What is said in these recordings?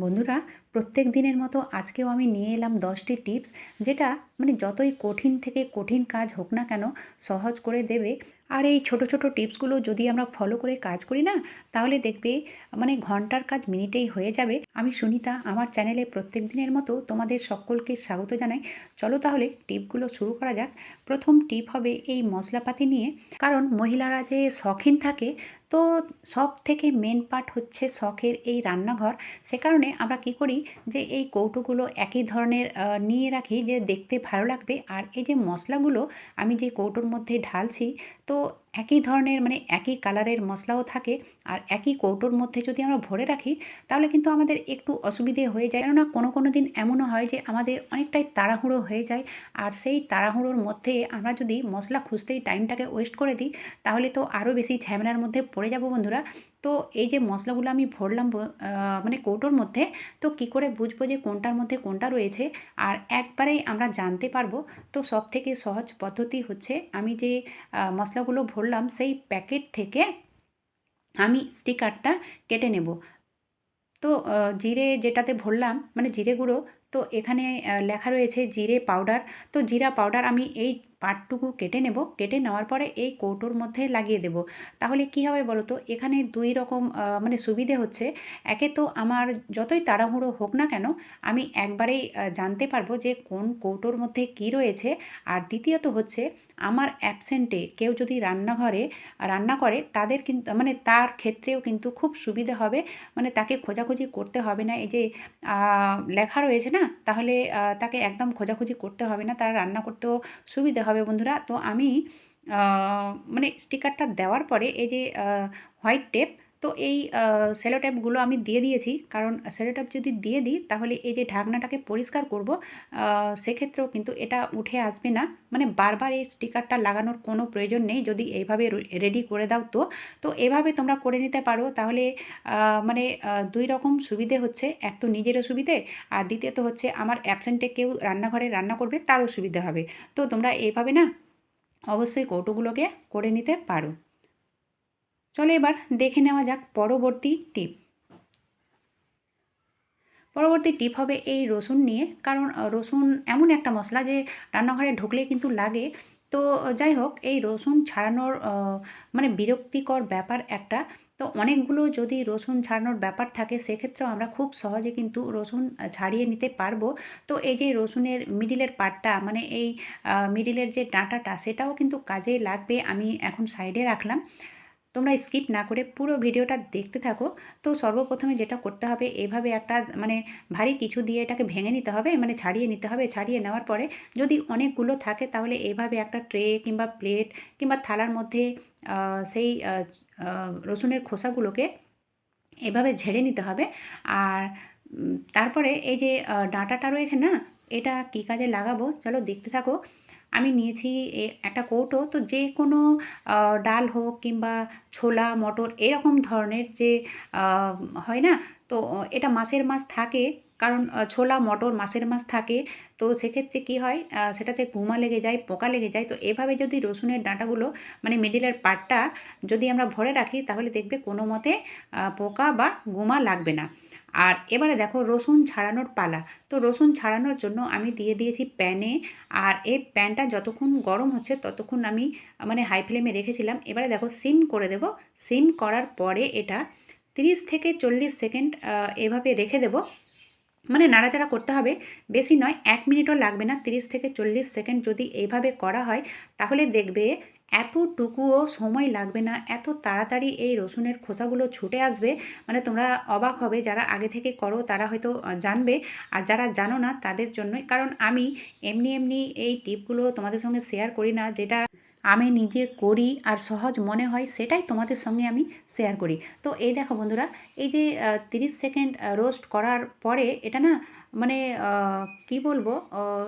বন্ধুরা, প্রত্যেক দিনের মতো আজকেও আমি নিয়ে এলাম দশটি টিপস, যেটা মানে যতই কঠিন থেকে কঠিন কাজ হোক না কেন সহজ করে দেবে। আর এই ছোট ছোট টিপসগুলো যদি আমরা ফলো করে কাজ করি না, তাহলে দেখবে মানে ঘণ্টার কাজ মিনিটেই হয়ে যাবে। আমি সুনিতা, আমার চ্যানেলে প্রত্যেক দিনের মতো তোমাদের সকলকে স্বাগত জানাই। চলো তাহলে টিপগুলো শুরু করা যাক। প্রথম টিপ হবে এই মশলাপাতি নিয়ে। কারণ মহিলারা যে শখিন থাকে, তো সব থেকে মেন পার্ট হচ্ছে শখের এই রান্নাঘর। সে কারণে আমরা কি করি যে এই কৌটোগুলো একই ধরনের নিয়ে রাখি যে দেখতে ভালো লাগবে। আর এই যে মশলাগুলো আমি যে কৌটোর মধ্যে ঢালছি, তো eu একই ধরনের মানে একই কালারের মশলাও থাকে আর একই কৌটোর মধ্যে যদি আমরা ভরে রাখি, তাহলে কিন্তু আমাদের একটু অসুবিধে হয়ে যায়। কেননা কোনো কোনো দিন এমনও হয় যে আমাদের অনেকটাই তাড়াহুড়ো হয়ে যায় আর সেই তাড়াহুড়োর মধ্যে আমরা যদি মশলা খুঁজতেই টাইমটাকে ওয়েস্ট করে দিই, তাহলে তো আরও বেশি ঝামেলার মধ্যে পড়ে যাব বন্ধুরা। তো এই যে মশলাগুলো আমি ভরলাম মানে কৌটোর মধ্যে, তো কি করে বুঝব যে কোনটার মধ্যে কোনটা রয়েছে? আর একবারেই আমরা জানতে পারব, তো সব থেকে সহজ পদ্ধতি হচ্ছে আমি যে মশলাগুলো ভরলাম সেই প্যাকেট থেকে আমি স্টিকারটা কেটে নেব। তো জিরে যেটাতে ভরলাম মানে জিরে গুঁড়ো, তো এখানে লেখা রয়েছে জিরে পাউডার। তো জিরা পাউডার আমি এই পার্টটুকু কেটে নেব। কেটে নেওয়ার পরে এই কৌটোর মধ্যে লাগিয়ে দেব। তাহলে কি হবে বলো তো এখানে দুই রকম মানে সুবিধে হচ্ছে। একে তো আমার যতই তাড়াহুড়ো হোক না কেন, আমি একবারেই জানতে পারব যে কোন কৌটোর মধ্যে কি রয়েছে। আর দ্বিতীয়ত হচ্ছে, আমার অ্যাবসেন্টে কেউ যদি রান্নাঘরে, রান্না করে, তাদের কিন্তু মানে তার ক্ষেত্রেও কিন্তু খুব সুবিধে হবে। মানে তাকে খোঁজাখুঁজি করতে হবে না। এই যে লেখা রয়েছে না? তাহলে তাকে একদম খোঁজাখুঁজি করতে হবে না। তার রান্না করতেও সুবিধে হবে বন্ধুরা। তো আমি মানে স্টিকারটা দেওয়ার পরে এই যে হোয়াইট টেপ তো এই সেলো টেপগুলো আমি দিয়ে দিয়েছি। কারণ সেলো টেপ যদি দিয়ে দিই, তাহলে এই যে ঢাকনাটাকে পরিষ্কার করব সেক্ষেত্রেও কিন্তু এটা উঠে আসবে না। মানে বারবার এই স্টিকারটা লাগানোর কোনো প্রয়োজন নেই। যদি এইভাবে রেডি করে দাও তো। তো এভাবে তোমরা করে নিতে পারো। তাহলে মানে দুই রকম সুবিধে হচ্ছে। এক তো নিজেরও সুবিধে, আর দ্বিতীয়ত হচ্ছে আমার অ্যাবসেন্টে কেউ রান্নাঘরে রান্না করবে, তারও সুবিধা হবে। তো তোমরা এইভাবে না, অবশ্যই কৌটোগুলোকে করে নিতে পারো। চলো এবার দেখে নেওয়া যাক পরবর্তী টিপ। পরবর্তী টিপ হবে এই রসুন নিয়ে, কারণ রসুন এমন একটা মশলা যে রান্নাঘরে ঢুকলে কিন্তু লাগে। তো যাই হোক, এই রসুন ছাড়ানোর মানে বিরক্তিকর ব্যাপার একটা। তো অনেকগুলো যদি রসুন ছাড়ানোর ব্যাপার থাকে, সেক্ষেত্রেও আমরা খুব সহজে কিন্তু রসুন ছাড়িয়ে নিতে পারব। তো এই যে রসুনের মিডিলের পার্টটা মানে এই মিডিলের যে ডাঁটাটা, সেটাও কিন্তু কাজে লাগবে, আমি এখন সাইডে রাখলাম। তোমরা স্কিপ না করে পুরো ভিডিওটা দেখতে থাকো। তো সর্বপ্রথমে যেটা করতে হবে, এভাবে একটা মানে ভারী কিছু দিয়ে এটাকে ভেঙে নিতে হবে মানে ছাড়িয়ে নিতে হবে। ছাড়িয়ে নেওয়ার পরে যদি অনেকগুলো থাকে, তাহলে এভাবে একটা ট্রে কিংবা প্লেট কিংবা থালার মধ্যে সেই রসুনের খোসাগুলোকে এভাবে ঝেড়ে নিতে হবে। আর তারপরে এই যে ডাঁটাটা রয়েছে না, এটা কী কাজে লাগাবো? চলো দেখতে থাকো। আমি নিয়েছি একটা কৌটো। তো যে কোনো ডাল হোক কিংবা ছোলা, মটর এরকম ধরনের যে হয় না? তো এটা মাসের মাস থাকে। কারণ ছোলা, মটর মাসের মাস থাকে। তো সেক্ষেত্রে কি হয় সেটাতে গুমা লেগে যায়, পোকা লেগে যায়। তো এভাবে যদি রসুনের ডাঁটাগুলো মানে মিডিলের পার্টটা যদি আমরা ভরে রাখি, তাহলে দেখবে কোনো মতে পোকা বা গুমা লাগবে না। আর এবারে দেখো রসুন ছাড়ানোর পালা। তো রসুন ছাড়ানোর জন্য আমি দিয়ে দিয়েছি প্যানে। আর এই প্যানটা যতক্ষণ গরম হচ্ছে ততক্ষণ আমি মানে হাই ফ্লেমে রেখেছিলাম। এবারে দেখো সিম করে দেব। সিম করার পরে এটা 30 থেকে চল্লিশ সেকেন্ড এভাবে রেখে দেব। মানে নাড়াচাড়া করতে হবে। বেশি নয়, এক মিনিটও লাগবে না 30 থেকে চল্লিশ সেকেন্ড যদি এইভাবে করা হয়, তাহলে দেখবে এতটুকুও সময় লাগবে না, এত তাড়াতাড়ি এই রসুনের খোসাগুলো ছুটে আসবে। মানে তোমরা অবাক হবে, যারা আগে থেকে করো, তারা হয়তো জানবে। আর যারা জানো না, তাদের জন্যই। কারণ আমি এমনি এমনি এই টিপগুলো তোমাদের সঙ্গে শেয়ার করি না, যেটা আমি নিজে করি আর সহজ মনে হয় সেটাই তোমাদের সঙ্গে আমি শেয়ার করি। তো এই দেখো বন্ধুরা, এই যে তিরিশ সেকেন্ড রোস্ট করার পরে এটা না মানে কি বলব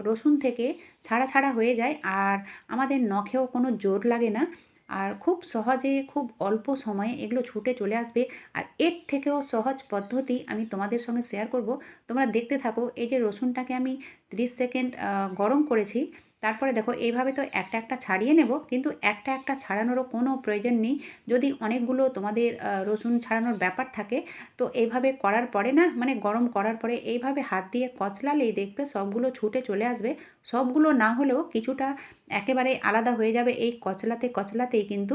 রসুন থেকে ছাড়া ছাড়া হয়ে যায় আর আমাদের নখেও কোনো জোর লাগে না। আর খুব সহজে, খুব অল্প সময়ে এগুলো ছুটে চলে আসবে আর এর থেকেও সহজ পদ্ধতি আমি তোমাদের সঙ্গে শেয়ার করব। তোমরা দেখতে থাকো, এই যে রসুনটাকে আমি 30 সেকেন্ড গরম করেছি তারপরে দেখো, এইভাবে তো একটা একটা ছাড়িয়ে নেব, কিন্তু একটা একটা ছাড়ানোরও কোনো প্রয়োজন নেই। যদি অনেকগুলো তোমাদের রসুন ছাড়ানোর ব্যাপার থাকে, তো এইভাবে করার পরে না মানে গরম করার পরে এইভাবে হাত দিয়ে কচলালেই দেখবে সবগুলো ছুটে চলে আসবে। সবগুলো না হলেও কিছুটা একেবারে আলাদা হয়ে যাবে। এই কচলাতে কচলাতেই কিন্তু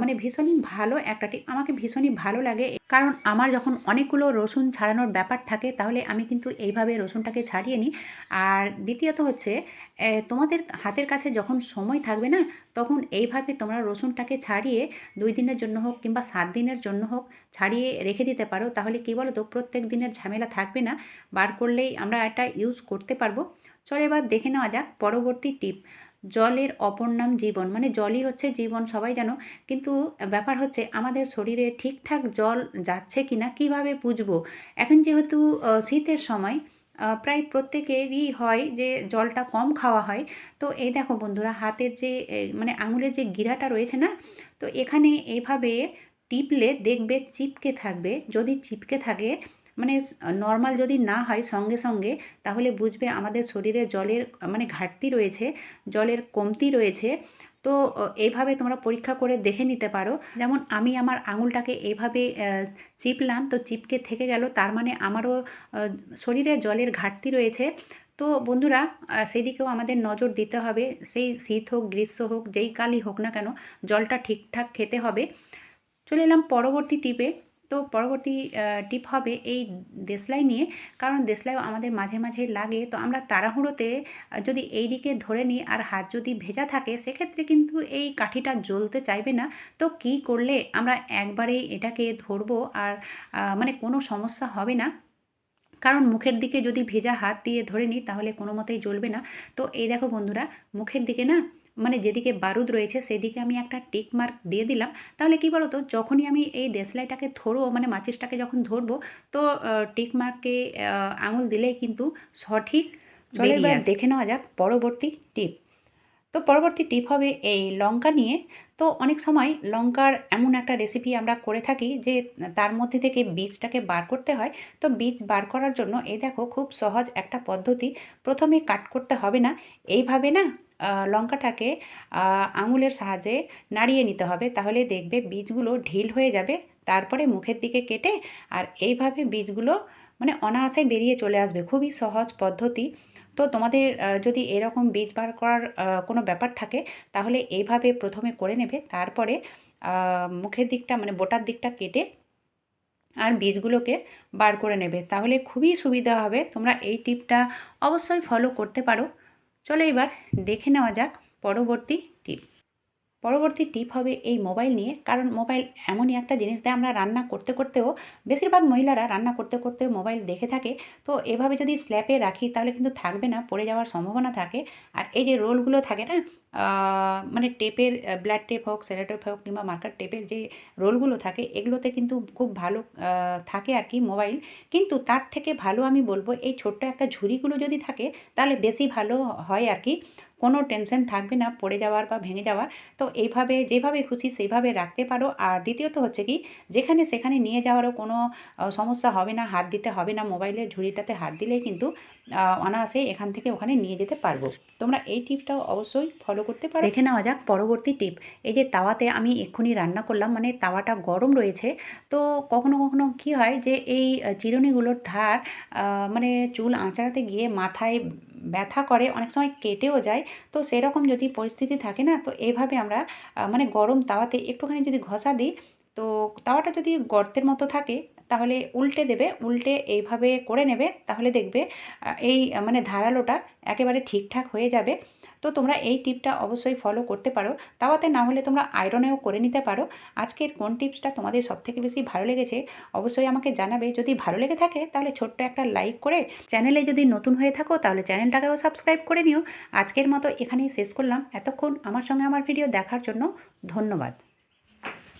মানে ভীষণই ভালো একটা আমাকে ভীষণই ভালো লাগে কারণ আমার যখন অনেকগুলো রসুন ছাড়ানোর ব্যাপার থাকে, তাহলে আমি কিন্তু এইভাবে রসুনটাকে ছাড়িয়ে নিই। আর দ্বিতীয়ত হচ্ছে তোমাদের হাতের কাছে যখন সময় থাকবে না, তখন এইভাবে তোমরা রসুনটাকে ছাড়িয়ে দুই দিনের জন্য হোক কিংবা সাত দিনের জন্য হোক ছাড়িয়ে রেখে দিতে পারো। তাহলে কী বলো তো প্রত্যেক দিনের ঝামেলা থাকবে না। বার করলেই আমরা এটা ইউজ করতে পারব। চলো এবার দেখে নেওয়া যাক পরবর্তী টিপ জলের অপর নাম জীবন। মানে জলই হচ্ছে জীবন সবাই জানো। কিন্তু ব্যাপার হচ্ছে আমাদের শরীরে ঠিকঠাক জল যাচ্ছে কি না কীভাবে বুঝব? এখন যেহেতু শীতের সময় প্রায় প্রত্যেকেরই হয় যে জলটা কম খাওয়া হয়। তো এই দেখো বন্ধুরা, হাতের যে মানে আঙুলের যে গিরাটা রয়েছে না, তো এখানে এইভাবে টিপলে দেখবে চিপকে থাকবে। যদি চিপকে থাকে মানে নর্মাল যদি না হয় সঙ্গে সঙ্গে, তাহলে বুঝবে আমাদের শরীরে জলের মানে ঘাটতি রয়েছে, জলের কমতি রয়েছে। তো এইভাবে তোমরা পরীক্ষা করে দেখে নিতে পারো। যেমন আমি আমার আঙুলটাকে এইভাবে চিপলাম, তো চিপকে থেকে গেল, তার মানে আমারও শরীরে জলের ঘাটতি রয়েছে। তো বন্ধুরা সেদিকেও আমাদের নজর দিতে হবে। সেই শীত হোক, গ্রীষ্ম হোক, যেই কালই হোক না কেন, জলটা ঠিকঠাক খেতে হবে। চলে এলাম পরবর্তী টিপে তো পরবর্তী টিপ হবে এই দেশলাই নিয়ে। কারণ দেশলাই আমাদের মাঝে মাঝে লাগে, তো আমরা তাড়াহুড়োতে যদি এই দিকে ধরে নিই আর হাত যদি ভেজা থাকে, সেক্ষেত্রে কিন্তু এই কাঠিটা জ্বলতে চাইবে না। তো কি করলে আমরা একবারেই এটাকে ধরবো আর মানে কোনো সমস্যা হবে না। কারণ মুখের দিকে যদি ভেজা হাত দিয়ে ধরে নিই, তাহলে কোনো মতেই জ্বলবে না। তো এই দেখো বন্ধুরা, মুখের দিকে না মানে যেদিকে বারুদ রয়েছে সেদিকে আমি একটা টিক মার্ক দিয়ে দিলাম। তাহলে কি বলো তো যখনই আমি এই দেশলাইটাকে ধরবো মানে মাচিসটাকে যখন ধরবো তো টিক মার্কে আঙুল দিলেই কিন্তু সঠিক দেখে নেওয়া যাক পরবর্তী টিপ তো পরবর্তী টিপ হবে এই লঙ্কা নিয়ে। তো অনেক সময় লঙ্কার এমন একটা রেসিপি আমরা করে থাকি যে তার মধ্যে থেকে বীজটাকে বার করতে হয়। তো বীজ বার করার জন্য এই দেখো খুব সহজ একটা পদ্ধতি। প্রথমে কাট করতে হবে না। এইভাবে না লঙ্কাটাকে আঙুলের সাহায্যে নাড়িয়ে নিতে হবে। তাহলে দেখবে বীজগুলো ঢিল হয়ে যাবে, তারপরে মুখের দিকে কেটে আর এইভাবে বীজগুলো মানে অনায়াসে বেরিয়ে চলে আসবে। খুবই সহজ পদ্ধতি। তো তোমাদের যদি এরকম বীজ বার করার কোনো ব্যাপার থাকে, তাহলে এইভাবে প্রথমে করে নেবে। তারপরে মুখের দিকটা মানে বোটার দিকটা কেটে আর বীজগুলোকে বার করে নেবে। তাহলে খুবই সুবিধা হবে। তোমরা এই টিপটা অবশ্যই ফলো করতে পারো। চলো এবার দেখে নেওয়া যাক পরবর্তী টিপ পরবর্তী টিপ হবে এই মোবাইল নিয়ে। কারণ মোবাইল এমনই একটা জিনিস দেয়, আমরা রান্না করতে করতেও, বেশিরভাগ মহিলারা রান্না করতে করতে মোবাইল দেখে থাকে। তো এভাবে যদি স্ল্যাপে রাখি, তাহলে কিন্তু থাকবে না, পড়ে যাওয়ার সম্ভাবনা থাকে। আর এই যে রোলগুলো থাকে না মানে টেপের ব্লাড টেপ হোক সেরাটেপ হোক কিংবা মার্কার টেপের যে রোলগুলো থাকে, এগুলোতে কিন্তু খুব ভালো থাকে আর কি মোবাইল। কিন্তু তার থেকে ভালো আমি বলব, এই ছোট্ট একটা ঝুড়িগুলো যদি থাকে, তাহলে বেশি ভালো হয় আর কি। কোনো টেনশন থাকবে না, পড়ে যাওয়ার বা ভেঙে যাওয়ার। তো এইভাবে যেভাবে খুশি সেইভাবে রাখতে পারো। আর দ্বিতীয়ত হচ্ছে কি, যেখানে সেখানে নিয়ে যাওয়ারও কোনো সমস্যা হবে না, হাত দিতে হবে না মোবাইলের ঝুড়িটাতে হাত দিলেই কিন্তু অনায়াসে এখান থেকে ওখানে নিয়ে যেতে পারব। তোমরা এই টিপটাও অবশ্যই ফলো করতে পারো। দেখে নেওয়া যাক পরবর্তী টিপ। এই যে তাওয়াতে আমি এক্ষুনি রান্না করলাম মানে তাওয়াটা গরম রয়েছে। তো কখনো কখনো কি হয় যে এই চিরুনিগুলোর ধার মানে চুল আঁচড়াতে গিয়ে মাথায় ব্যথা করে, অনেক সময় কেটেও যায়। তো সেরকম যদি পরিস্থিতি থাকে না, তো এভাবে আমরা মানে গরম তাওয়াতে একটুখানি যদি ঘষা দিই, তো তাওয়াটা যদি গর্তের মতো থাকে, তাহলে উল্টে দেবে, উল্টে এইভাবে করে নেবে, তাহলে দেখবে এই মানে ধারালোটা একেবারে ঠিকঠাক হয়ে যাবে। তো তোমরা এই টিপটা অবশ্যই ফলো করতে পারো। তাওয়াতে না হলে তোমরা আয়রনেও করে নিতে পারো। আজকের কোন টিপসটা তোমাদের সবথেকে বেশি ভালো লেগেছে অবশ্যই আমাকে জানাবে। যদি ভালো লেগে থাকে তাহলে ছোট্ট একটা লাইক করে চ্যানেলে যদি নতুন হয়ে থাকো তাহলে চ্যানেলটাকেও সাবস্ক্রাইব করে নিও। আজকের মতো এখানেই শেষ করলাম। এতক্ষণ আমার সঙ্গে আমার ভিডিও দেখার জন্য ধন্যবাদ।